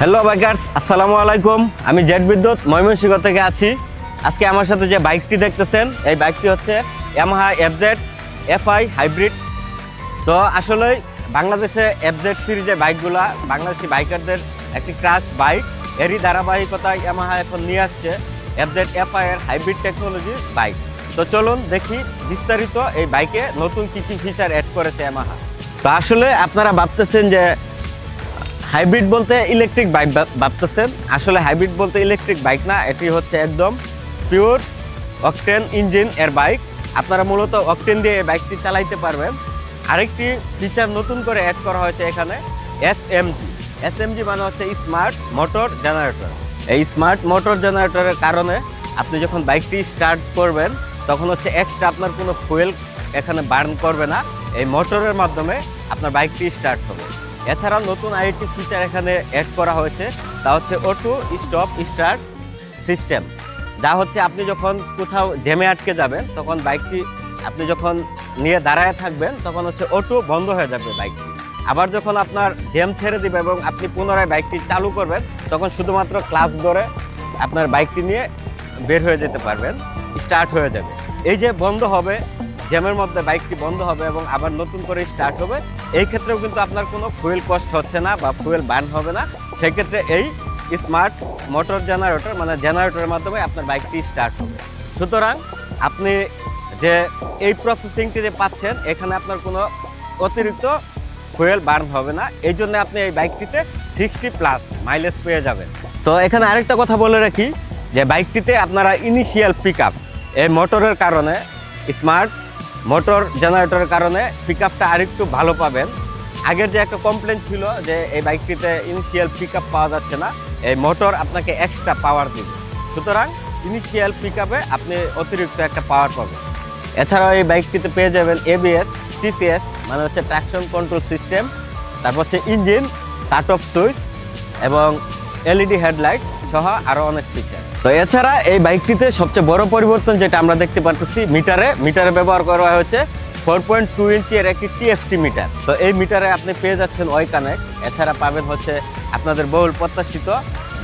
Hello bikers আসসালামু আলাইকুম আমি জেড বিদ্যুৎ, ময়মনসিংহ থেকে আছি। আজকে আমার সাথে যে বাইকটি দেখতেছেন, এই বাইকটি হচ্ছে ইয়ামাহা এফজেড এফআই হাইব্রিড তো আসলে বাংলাদেশে এফজেড সিরিজের বাইকগুলা বাংলাদেশি বাইকারদের একটি ক্রাশ বাইক এরই ধারাবাহিকতায় ইয়ামাহা এখন নিয়ে আসছে এফজেড এফআই এর হাইব্রিড টেকনোলজি বাইক তো চলুন দেখি বিস্তারিত এই বাইকে নতুন কী কী ফিচার অ্যাড করেছে ইয়ামাহা তো আসলে আপনারা ভাবতেছেন যে হাইব্রিড বলতে ইলেকট্রিক বাইক ভাবতেছেন? আসলে হাইব্রিড বলতে ইলেকট্রিক বাইক না, এটি হচ্ছে একদম পিওর অকটেন ইঞ্জিন এর বাইক আপনারা মূলত অকটেন দিয়ে এই বাইকটি চালাইতে পারবেন। আরেকটি ফিচার নতুন করে অ্যাড করা হয়েছে এখানে এস এমজি এস এমজি মানে হচ্ছে স্মার্ট মোটর জেনারেটর এই স্মার্ট মোটর জেনারেটরের কারণে আপনি যখন বাইকটি স্টার্ট করবেন, তখন হচ্ছে এক্সট্রা আপনার কোনো ফুয়েল এখানে বার্ন করবে না। এই মোটরের মাধ্যমে আপনার বাইকটি স্টার্ট হবে। এছাড়াও নতুন আরেকটি ফিচার এখানে অ্যাড করা হয়েছে, তা হচ্ছে অটো স্টপ স্টার্ট সিস্টেম যা হচ্ছে আপনি যখন কোথাও জ্যামে আটকে যাবেন, তখন বাইকটি আপনি যখন নিয়ে দাঁড়ায় থাকবেন, তখন হচ্ছে অটো বন্ধ হয়ে যাবে বাইকটি আবার যখন আপনার জ্যাম ছেড়ে দিবে এবং আপনি পুনরায় বাইকটি চালু করবেন, তখন শুধুমাত্র ক্লাস ধরে আপনার বাইকটি নিয়ে বের হয়ে যেতে পারবেন স্টার্ট হয়ে যাবে। এই যে বন্ধ হবে জ্যামের মধ্যে বাইকটি বন্ধ হবে এবং আবার নতুন করে স্টার্ট হবে, এই ক্ষেত্রেও কিন্তু আপনার কোনো ফুয়েল কস্ট হচ্ছে না বা ফুয়েল বার্ন হবে না। সেক্ষেত্রে এই স্মার্ট মোটর জেনারেটর মানে জেনারেটরের মাধ্যমে আপনার বাইকটি স্টার্ট হবে। সুতরাং আপনি যে এই প্রসেসিংটি যে পাচ্ছেন, এখানে আপনার কোনো অতিরিক্ত ফুয়েল বার্ন হবে না। এই জন্য আপনি এই বাইকটিতে সিক্সটি প্লাস মাইলেজ পেয়ে যাবেন। তো এখানে আরেকটা কথা বলে রাখি, যে বাইকটিতে আপনারা ইনিশিয়াল পিক এই মোটরের কারণে স্মার্ট মোটর জেনারেটরের কারণে পিক আপটা আরেকটু ভালো পাবেন। আগের যে একটা কমপ্লেন ছিল যে এই বাইকটিতে ইনিশিয়াল পিক পাওয়া যাচ্ছে না, এই মোটর আপনাকে এক্সট্রা পাওয়ার দিবে। সুতরাং ইনিশিয়াল পিক আপে আপনি অতিরিক্ত একটা পাওয়ার পাবেন। এছাড়াও এই বাইকটিতে পেয়ে যাবেন এবিএস টিসিএস মানে হচ্ছে ট্র্যাকশন কন্ট্রোল সিস্টেম তারপর হচ্ছে ইঞ্জিন কাট অফ সুইচ এবং এলইডি হেডলাইট সহ আরও অনেক ফিচার তো এছাড়া এই বাইকটিতে সবচেয়ে বড় পরিবর্তন যেটা আমরা দেখতে পারতেছি, মিটারে। মিটারে ব্যবহার করা হয়েছে ফোর পয়েন্ট টু ইঞ্চি এর একটি টিএফটি মিটার। তো এই মিটারে আপনি পেয়ে যাচ্ছেন ওই কানেক্ট এছাড়া পাবেন হচ্ছে আপনাদের বহুল প্রত্যাশিত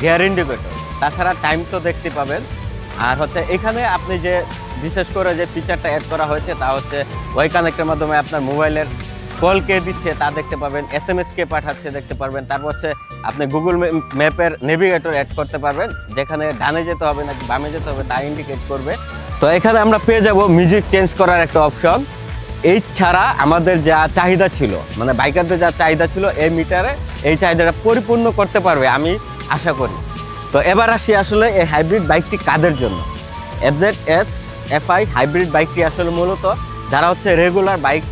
গিয়ার ইন্ডিকেটর তাছাড়া টাইম তো দেখতে পাবেন। আর হচ্ছে এখানে আপনি যে, বিশেষ করে যে ফিচারটা অ্যাড করা হয়েছে, তা হচ্ছে ওই কানেক্টের মাধ্যমে আপনার মোবাইলের কল কে দিচ্ছে, তা দেখতে পাবেন। এস এম এস কে পাঠাচ্ছে, দেখতে পারবেন। তারপর হচ্ছে আপনি গুগল ম্যাপের নেভিগেটর অ্যাড করতে পারবেন। যেখানে ডানে যেতে হবে নাকি বামে যেতে হবে তা ইন্ডিকেট করবে। তো এখানে আমরা পেয়ে যাব মিউজিক চেঞ্জ করার একটা অপশন এই ছাড়া আমাদের যা চাহিদা ছিল মানে বাইকারদের যা চাহিদা ছিল এই মিটারে এই চাহিদাটা পরিপূর্ণ করতে পারবে আমি আশা করি। তো এবার আসি আসলে এই হাইব্রিড বাইকটি কাদের জন্য? এফজেড এস এফআই হাইব্রিড বাইকটি আসলে মূলত যারা হচ্ছে রেগুলার বাইক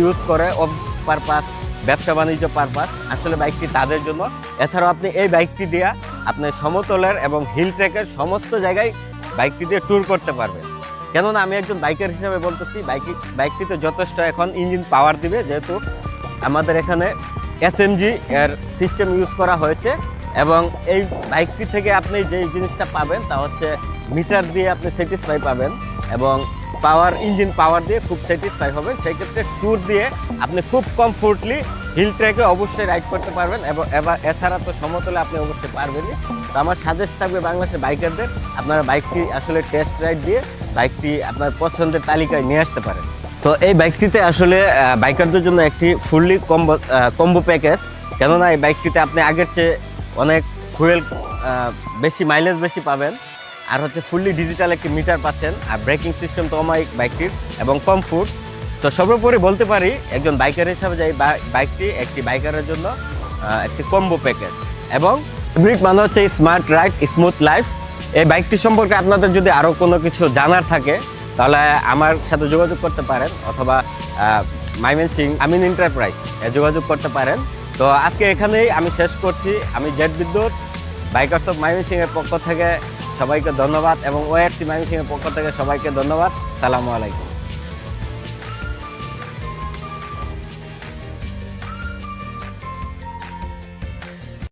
ইউজ করে অফিস পারপাস ব্যবসা বাণিজ্য পারপাস আসলে বাইকটি তাদের জন্য এছাড়াও আপনি এই বাইকটি দিয়ে আপনি সমতলের এবং হিল ট্র্যাকের সমস্ত জায়গায় বাইকটি দিয়ে ট্যুর করতে পারবেন। কেননা আমি একজন বাইকার হিসাবে বলতেছি বাইক বাইকটিতে যথেষ্ট এখন ইঞ্জিন পাওয়ার দিবে, যেহেতু আমাদের এখানে এসএমজি এর সিস্টেম ইউজ করা হয়েছে এবং এই বাইকটি থেকে আপনি যে জিনিসটা পাবেন তা হচ্ছে মিটার দিয়ে আপনি স্যাটিসফাই পাবেন এবং পাওয়ার ইঞ্জিন পাওয়ার দিয়ে খুব স্যাটিসফাই হবেন। সেই ক্ষেত্রে ট্যুর দিয়ে আপনি খুব কমফোর্টলি হিল ট্র্যাকে অবশ্যই রাইড করতে পারবেন এবং এবার এছাড়া তো সমতলে আপনি অবশ্যই পারবেনই। তো আমার সাজেস্ট থাকবে বাংলাদেশের বাইকারদের আপনারা বাইকটি আসলে টেস্ট রাইড দিয়ে বাইকটি আপনার পছন্দের তালিকায় নিয়ে আসতে পারেন। তো এই বাইকটিতে আসলে বাইকারদের জন্য একটি ফুললি কম্বো কম্বো প্যাকেজ কেননা এই বাইকটিতে আপনি আগের চেয়ে অনেক ফুয়েল বেশি মাইলেজ বেশি পাবেন। আর হচ্ছে ফুললি ডিজিটাল একটি মিটার পাচ্ছেন। আর ব্রেকিং সিস্টেম তো অমায়িক বাইকটির এবং কম ফুড তো সর্বোপরি বলতে পারি, একজন বাইকার হিসাবে যে বাইকটি একটি বাইকারের জন্য একটি কম্বো প্যাকেজ এবং ব্রিক মানে হচ্ছে স্মার্ট রাইড স্মুথ লাইফ এই বাইকটি সম্পর্কে আপনাদের যদি আরও কোনো কিছু জানার থাকে, তাহলে আমার সাথে যোগাযোগ করতে পারেন, অথবা মাইমেন সিং আমিন এন্টারপ্রাইজ এ যোগাযোগ করতে পারেন। তো আজকে এখানেই আমি শেষ করছি। আমি জেট বিদ্যুৎ বাইকার্স অফ মাইমেন সিং এর পক্ষ থেকে সবাইকে ধন্যবাদ, এবং ওআরসি মাইমেন সিং এর পক্ষ থেকে সবাইকে ধন্যবাদ। সালামু আলাইকুম।